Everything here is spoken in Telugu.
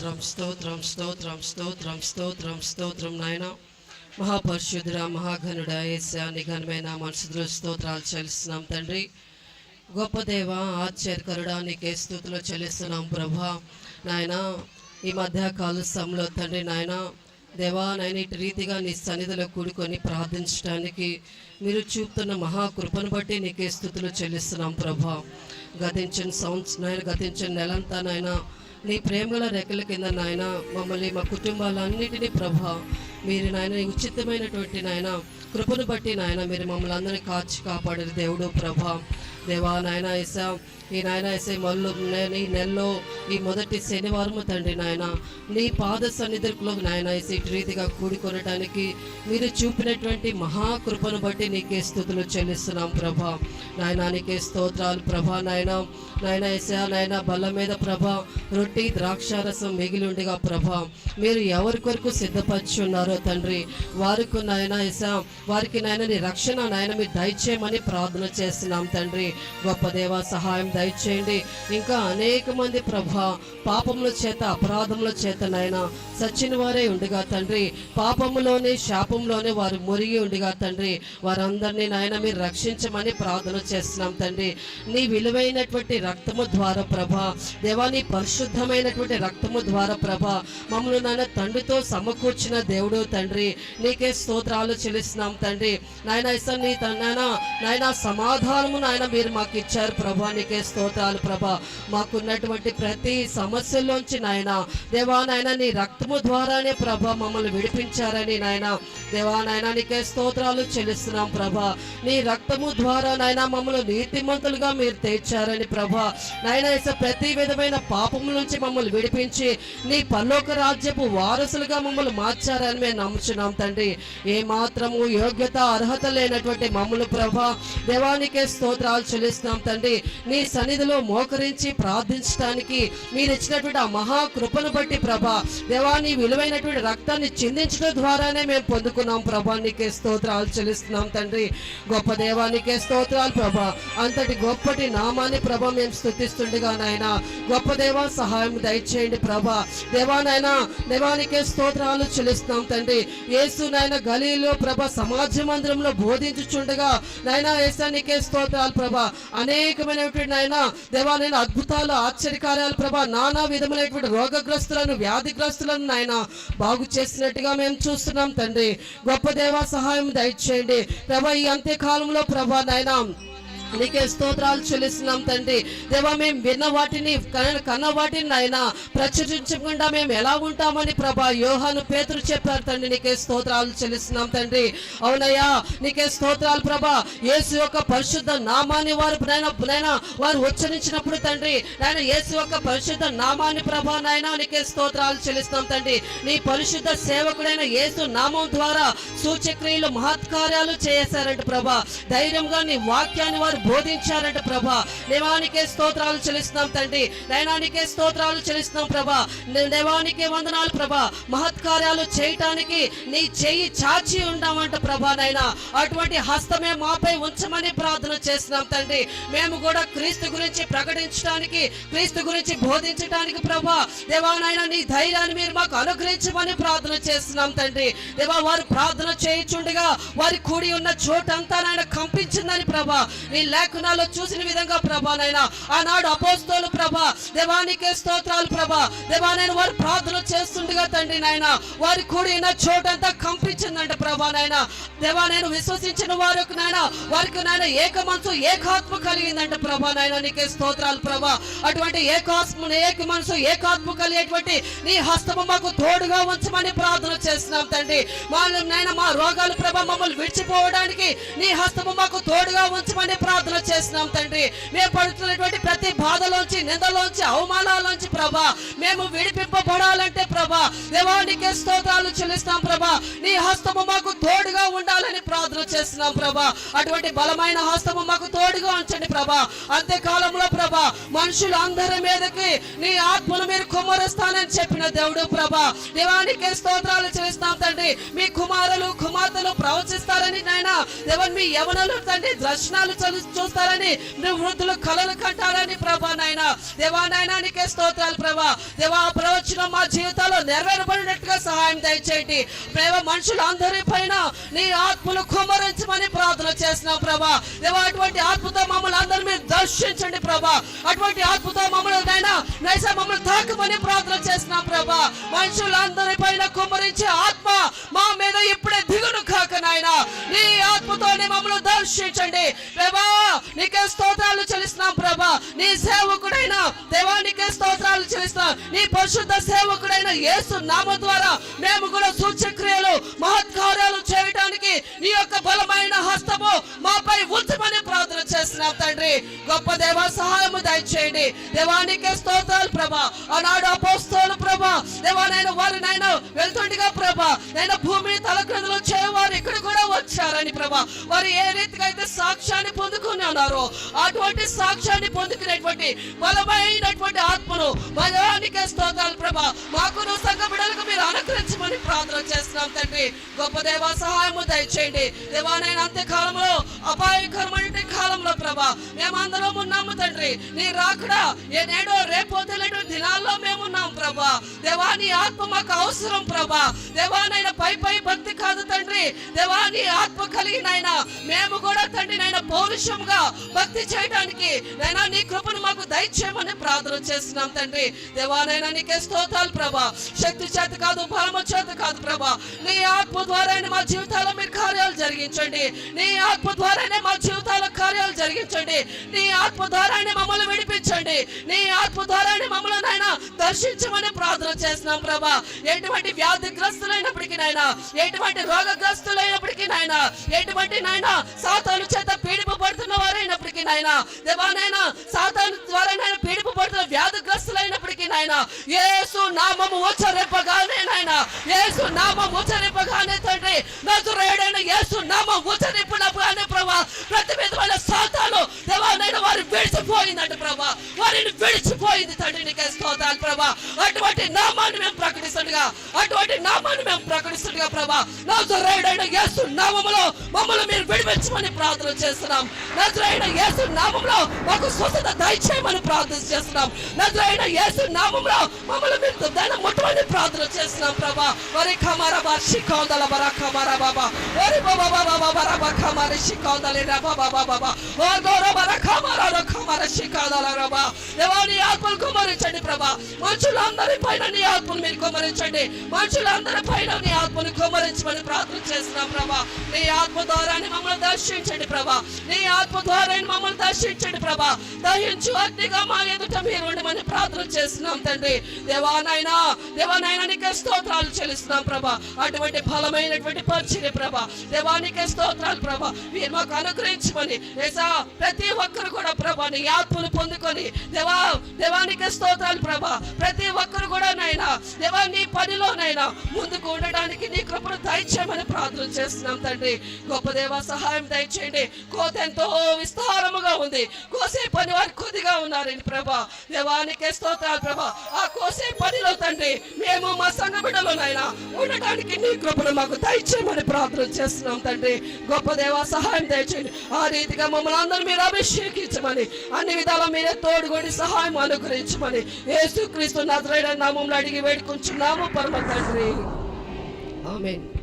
స్తోత్రం స్తోత్రం స్తోత్రం స్తోత్రం స్తోత్రం స్తోత్రం నాయన. మహాపరిశుద్ధుడ మహాఘనుడ ఏసా నిఘనమైన మనసులో స్తోత్రాలు చెల్లిస్తున్నాం తండ్రి. గొప్ప దేవ ఆశ్చర్యకరుడా నీకే స్థుతులు చెల్లిస్తున్నాం ప్రభా. నాయన ఈ మధ్య కాలుస్తంలో తండ్రి నాయన దేవా నాయన ఇటు రీతిగా నీ సన్నిధిలో కూడుకొని ప్రార్థించడానికి మీరు చూపుతున్న మహాకృపను బట్టి నీకే స్థుతులు చెల్లిస్తున్నాం ప్రభా. గతించిన సంవత్సరం గతించిన నెలంతా నాయన నీ ప్రేమల రెక్కల కింద నాయన మమ్మల్ని మా కుటుంబాలన్నింటినీ ప్రభా మీరు నాయన ఉచితమైనటువంటి నాయన కృపను బట్టి నాయన మీరు మమ్మల్ని అందరినీ కాచి కాపాడారు దేవుడు ప్రభా. దేవా నాయన ఇసా ఈ నాయన ఇసే మళ్ళు ఈ నెలలో ఈ మొదటి శనివారము తండ్రి నాయన నీ పాద సన్నిధిలో నాయన ఇసే రీతిగా కూడుకొనడానికి మీరు చూపినటువంటి మహాకృపను బట్టి నీకే స్థుతులు చెల్లిస్తున్నాం ప్రభా. నాయన నీకే స్తోత్రాలు ప్రభా నాయన. నాయన ఎసా నాయన బల్ల మీద ప్రభా రొట్టి ద్రాక్షారసం మిగిలిండిగా ప్రభా. మీరు ఎవరి కొరకు సిద్ధపరుచున్నారో తండ్రి వారికి నాయన ఎసా వారికి నాయన నీ రక్షణ నాయన మీరు దయచేయమని ప్రార్థన చేస్తున్నాం తండ్రి. గొప్ప దేవ సహాయం దయచేయండి. ఇంకా అనేక మంది ప్రభ పాపముల చేత అపరాధముల చేత నాయన సచ్చిన వారే ఉండగా తండ్రి. పాపములోనే శాపంలోనే వారు మురిగి ఉండగా తండ్రి. వారందరినీ నాయన మీరు రక్షించమని ప్రార్థన చేస్తున్నాం తండ్రి. నీ విలువైనటువంటి రక్తము ద్వారా ప్రభ దేవా నీ పరిశుద్ధమైనటువంటి రక్తము ద్వారా ప్రభ మమ్మల్ని నాయన తండ్రితో సమకూర్చిన దేవుడు తండ్రి. నీకే స్తోత్రాలు చెల్లిస్తున్నాం తండ్రి. నాయన ఇస్తాను నీ నాయన నాయన సమాధానము నాయన మీరు మాకు ఇచ్చారు ప్రభా నీకే స్తోత్రాలు ప్రభా. మాకున్నటువంటి ప్రతి సమస్యల్లోంచి నాయన దేవా నాయన నీ రక్తము ద్వారానే ప్రభ మమ్మల్ని విడిపించారని నాయన. దేవా నాయన నీకే స్తోత్రాలు చెల్లిస్తున్నాం ప్రభా. నీ రక్తము ద్వారా నాయన మమ్మల్ని నీతిమంతులుగా మీరు తెచ్చారని ప్రభా. నాయన ప్రతి విధమైన పాపముల నుంచి మమ్మల్ని విడిపించి నీ పల్లోక రాజ్యపు వారసులుగా మమ్మల్ని మార్చారని మేము నమ్ముచున్నాం తండ్రి. ఏ మాత్రము యోగ్యత అర్హత లేనటువంటి మమ్మల్ని ప్రభా దేవానికే స్తోత్రాలు చెల్లిస్తున్నాం తండ్రి. నీ సన్నిధిలో మోకరించి ప్రార్థించడానికి మీరు ఇచ్చినటువంటి ఆ మహాకృపను బట్టి ప్రభా దేవాని విలువైనటువంటి రక్తాన్ని చిందించడం ద్వారానే మేము పొందుకున్నాం ప్రభా. నీకే స్తోత్రాలు చెల్లిస్తున్నాం తండ్రి. గొప్ప దేవానికే స్తోత్రాలు ప్రభా. అంతటి గొప్పటి నామాన్ని ప్రభా మేము స్థుతిస్తుండగా నాయన. గొప్ప దేవా సహాయం దయచేయండి ప్రభా. దేవా నాయన దేవానికే స్తోత్రాలు చెల్లిస్తున్నాం తండ్రి. యేసు నాయన గలీలో ప్రభ సమాజ మందిరంలో బోధించుచుండగా నాయన యేసానికే స్తోత్రాలు ప్రభా. అనేకమైనటువంటి నాయన దేవా నేను అద్భుతాలు ఆశ్చర్యకార్యాలు ప్రభా నానా విధమైనటువంటి రోగగ్రస్తులను వ్యాధిగ్రస్తులను నాయన బాగు చేసినట్టుగా మేము చూస్తున్నాం తండ్రి. గొప్ప దేవా సహాయం దయచేయండి. ప్రభా ఈ అంత్యకాలంలో ప్రభా నాయన నీకే స్తోత్రాలు చెల్లిస్తున్నాం తండ్రి. దేవా మేము విన్న వాటిని కన్న వాటిని నాయన ప్రచురించకుండా మేము ఎలా ఉంటామని ప్రభా యోహాను పేతురు చెప్పారు తండ్రి. నీకే స్తోత్రాలు చెల్లిస్తున్నాం తండ్రి. అవునయ్యా నీకే స్తోత్రాలు ప్రభా. యేసు యొక్క పరిశుద్ధ నామాన్ని వారు నైనా వారు ఉచ్చరించినప్పుడు తండ్రి నాయన యేసు యొక్క పరిశుద్ధ నామాన్ని ప్రభా నాయన నీకే స్తోత్రాలు చెల్లిస్తున్నాం తండ్రి. నీ పరిశుద్ధ సేవకుడైన యేసు నామం ద్వారా సూచక్రియలు మహత్కార్యాలు చేశారంట ప్రభా. ధైర్యంగా నీ వాక్యాన్ని వారు బోధించారంట ప్రభా. దేవానికే స్తోత్రాలు చెల్లిస్తున్నాం తండ్రి. దైనానికే స్తోత్రాలు చెల్లిస్తున్నాం ప్రభా. దేవానికే వందనాలు ప్రభా. మహత్కార్యాలు చేయటానికి నీ చెయ్యి చాచి ఉన్నామంట ప్రభా నైనా అటువంటి హస్తమే మాపై ఉంచమని ప్రార్థన చేస్తున్నాం తండ్రి. మేము కూడా క్రీస్తు గురించి ప్రకటించడానికి క్రీస్తు గురించి బోధించడానికి ప్రభా. దేవానైనా నీ ధైర్యాన్ని మీరు మాకు అనుగ్రహించమని ప్రార్థన చేస్తున్నాం తండ్రి. దేవా వారు ప్రార్థన చేయించుండగా వారి కూడి ఉన్న చోటంతా నాయన కంపించిందని ప్రభా. నీ లేఖనాలు చూసిన విధంగా ప్రభా నాయన ఆనాడు అపోస్తోలు ప్రభా దేవానికే స్తోత్రాలు ప్రభా దేవానైనా వారు ప్రార్థన చేస్తుండగా తండ్రి నాయన వారి కూడిన చోటంతా కంపించిందంట ప్రభా నాయన. దేవా నేను విశ్వసించిన వారికి నాయన వారికి నాయన ఏక మనసు ఏకాత్మ కలిగిందంట ప్రభా నాయన. నీకే స్తోత్రాలు ప్రభా. అటువంటి ఏకాత్మ ఏక మనసు ఏకాత్మ కలిగేటువంటి నీ హస్తము మాకు తోడుగా ఉంచమని ప్రార్థన చేస్తున్నాం తండ్రి. మా నాయన మా రోగాలు ప్రభా మమ్మల్ని విడిచిపోవడానికి నీ హస్తము మాకు తోడుగా ఉంచమని ప్రార్థన చేస్తున్నాం తండ్రి. మేము పడుతున్నటువంటి ప్రతి బాధలోంచి నిందలోంచి అవమానాలోంచి ప్రభా మేము విడిపింపబడాలంటే ప్రభా ప్రభా దేవానికి స్తోత్రాలు చెల్లిస్తాం ప్రభా. నీ హస్తము మాకు తోడుగా ఉండాలని ప్రార్థన చేస్తున్నాం ప్రభా. అటువంటి బలమైన హస్తము మాకు తోడుగా ఉంచండి ప్రభా. అంత్యకాలంలో ప్రభా మనుషులు అందరి మీదకి నీ ఆత్మను మీరు కుమ్మరిస్తానని చెప్పిన దేవుడు ప్రభా. దేవానికి స్తోత్రాలు చెల్లిస్తాం తండ్రి. మీ కుమారులు కుమార్తెలు ప్రవచిస్తారని నాయన దేవన్ మీ యవనలు తండ్రి దర్శనాలు చదువు చూస్తారని మీ వృద్ధులు కలలు కంటారని ప్రభా నాయన. దేవా నాయన నీకే స్తోత్రాలు ప్రభా. దేవా ప్రవచనం మా జీవితాల్లో నెరవేరబడినట్టుగా సహాయం దయచేయండి. ప్రేమ మనుషులు అందరి పైన నీ ఆత్మలు కుమరించమని ప్రార్థన చేస్తున్నాం ప్రభా. దేవా అటువంటి ఆత్మతో మమ్మల్ని అందరి మీరు దర్శించండి ప్రభా. అటువంటి ఆత్మతో మమ్మల్ని నైనా నైసా మమ్మల్ని తాకమని ప్రార్థన చేస్తున్నాం ప్రభా. మనుషులందరి పైన కుమరించి ఆత్మతోనే మమ్మల్ని దర్శించండి ప్రభా నీకే స్తోత్రాలు చెల్లిస్తున్నాం ప్రభా. నీ సేవకుడైన దేవా నీకే స్తోత్రాలు చెల్లిస్తున్నాం. నీ పరిశుద్ధ సేవకుడైన యేసు నామ ద్వారా మేము కూడా సూచక్రియలు మహత్కార్యాలు చేయడానికి నీ యొక్క బలమైన హస్తము మాపై ఉంచమని ప్రార్థన చేస్తున్నాం తండ్రి. గొప్ప దేవ సహాయము దయచేయండి. దేవానికే స్తోత్రాలు ప్రభా. ఆనాడు అపోస్తోలు ప్రభా. దేవానైనా వారు నాయన వెళ్తుండగా ప్రభా. నేను భూమిని తలక్రిందులు చేయవారు ఇక్కడ కూడా వచ్చారని ప్రభా. వారు ఏ రీతిగా అయితే సాక్ష్యాన్ని పొందుకుని ఉన్నారో అటువంటి సాక్ష్యాన్ని పొందుకునేటువంటి బలమైనటువంటి ఆత్మను భయానికే స్తోత్రాలు ప్రభా. మాకు సంఘ బిడలకు మీరు అనుకరించమని ప్రార్థన చేస్తున్నాం తండ్రి. గొప్ప దేవ సహాయము దయచేయండి. దేవానైనా అంత్యకాలంలో అపాయకరమైన కాలంలో ప్రభా మేమందరం ఉన్నాము తండ్రి. నీ రాకడా ఏ నేడో రేపు వదిలేటు దినాల్లో మేము ఉన్నాం ప్రభా. దేవా నీ ఆత్మ మాకు అవసరం ప్రభా. దేవానైనా పై పై భక్తి కాదు తండ్రి. దేవా నీ ఆత్మ కలిగిన ఆయన మేము కూడా తండ్రి పౌరుషముగా పౌరుషంగా భక్తి చేయడానికి నైనా నీ కృపను మాకు దయచేయమని ప్రార్థన చేస్తున్నాం తండ్రి. దేవానైనా నీకే స్తోతాలు ప్రభా. శక్తి చేత కాదు బలము చేత కాదు ప్రభా. నీ ఆత్మ ద్వారానే మా జీవితాల్లో మీరు కార్యాలు జరిగించండి. నీ ఆత్మ ద్వారానే మా జీవితం కార్యాలు నీ ఆత్మ ద్వారానే మమ్మల్ని విడిపించండి. నీ ఆత్మ ద్వారానే మమ్మల్ని నాయన దర్శించమని ప్రార్థన చేస్తున్నాం ప్రభా. ఎటువంటి వ్యాధిగ్రస్తులైనప్పటికీ నాయన ఎటువంటి రోగగ్రస్తులైనప్పటికీ నాయన ఎటువంటి నాయన సాతాను చేత పీడిపబడుతున్న వారైనప్పటికీ నాయన దేవానైనా సాతాను ద్వారా నాయన పీడిపబడుతున్న వ్యాధిగ్రస్తులైనప్పటికీ నాయన ఏసు నామము ఉచ్చరింపగానే నాయన ఏసు నామం ఉచ్చరింపగానే తండ్రి నజరేయుడైన యేసు నామం ఉచ్చరింపునగానే ప్రభా ప్రతి విధమైన సాతాలు దేవానైనా వారు విడిచిపోయిందంట ప్రభా. వారిని విడిచిపోయింది తండ్రి నీకే స్తోతాలు ప్రభా. అటువంటి నామాన్ని మేము ప్రకటిస్తుండగా అటువంటి నామాన్ని మేము ప్రకటిస్తుండగా ప్రభా నజరేయుడైన యేసు నామములో మమ్మల్ని మీరు విడిపించమని ప్రార్థన చేస్తున్నాం. నజరైన యేసు నామములో మాకు స్వస్థత దయచేయమని ప్రార్థన చేస్తున్నాం. నజరైన యేసు నామములో మమ్మల్ని మీరు దైన ముట్టమని ప్రార్థన చేస్తున్నాం ప్రభా. వారి ఖమార బా షికౌదల వరకు ఖమార baba. వరి బాబా బాబా baba baba. ఖమార షికౌదలి రబ బాబా బాబా ఓ గౌర బర ఖమార ర ఖమార షికౌదల రబ దేవాని ఆత్మలు కుమరించండి ప్రభా మనుషులందరి పైన నీ ఆత్మను మీరు కుమరించండి మనుషులందరి పైన నీ ఆత్మను కుమరించమని ప్రార్థన చేస్తున్నాం ప్రభా నీ ఆత్మ ద్వారాని మమ్మల్ని దర్శించండి ప్రభా నీ ఆత్మ ద్వారాని మమ్మల్ని దర్శించండి ప్రభా దహించు అగ్నిగా మా ఎదుట మీరు ఉండమని ప్రార్థన చేస్తున్నాం తండ్రి దేవానైనా దేవానైనా నీకే స్తోత్రాలు చెల్లిస్తున్నాం ప్రభా అటువంటి ఫలమైనటువంటి పరిచర్య ప్రభా. దేవానికే స్తోత్రాలు ప్రభా. మీరు మాకు అనుగ్రహించమని ఏసా ప్రతి ఒక్కరు కూడా ప్రభా నీ ఆత్మను పొందుకొని దేవా దేవానికే స్తోత్రాలు ప్రభా. ప్రతి ఒక్కరు కూడా నైనా దేవా నీ పనిలోనైనా ముందుకు ఉండడానికి నీ కృపను దయచేయమని ప్రార్థన చేస్తున్నాం తండ్రి. గొప్ప దేవ సహాయం దయచేయండి. కోత ఎంతో విస్తారముగా ఉంది. కోసే పని వారు కొద్దిగా ఉన్నారని ప్రభా. దేవానికే స్తోత్రాలు ప్రభా. ఆ కోసే పనిలో తండ్రి మేము మా సంఘ బిడ్డలోనైనా ఉండడానికి నీ కృపను మాకు దయచేయమని ప్రార్థన చేస్తున్నాం తండ్రి. గొప్ప దేవ సహాయం దయచేయండి. ఆ రీతిగా మమ్మల్ని అందరూ మీరు అభిషేకించమని అన్ని విధాల మీరే తోడుగొని సహాయం అనుగ్రహించమని యేసుక్రీస్తు నజరైన నామంలో అడిగి వేడుకుంటున్నాము పరమ తండ్రి. ఆమేన్.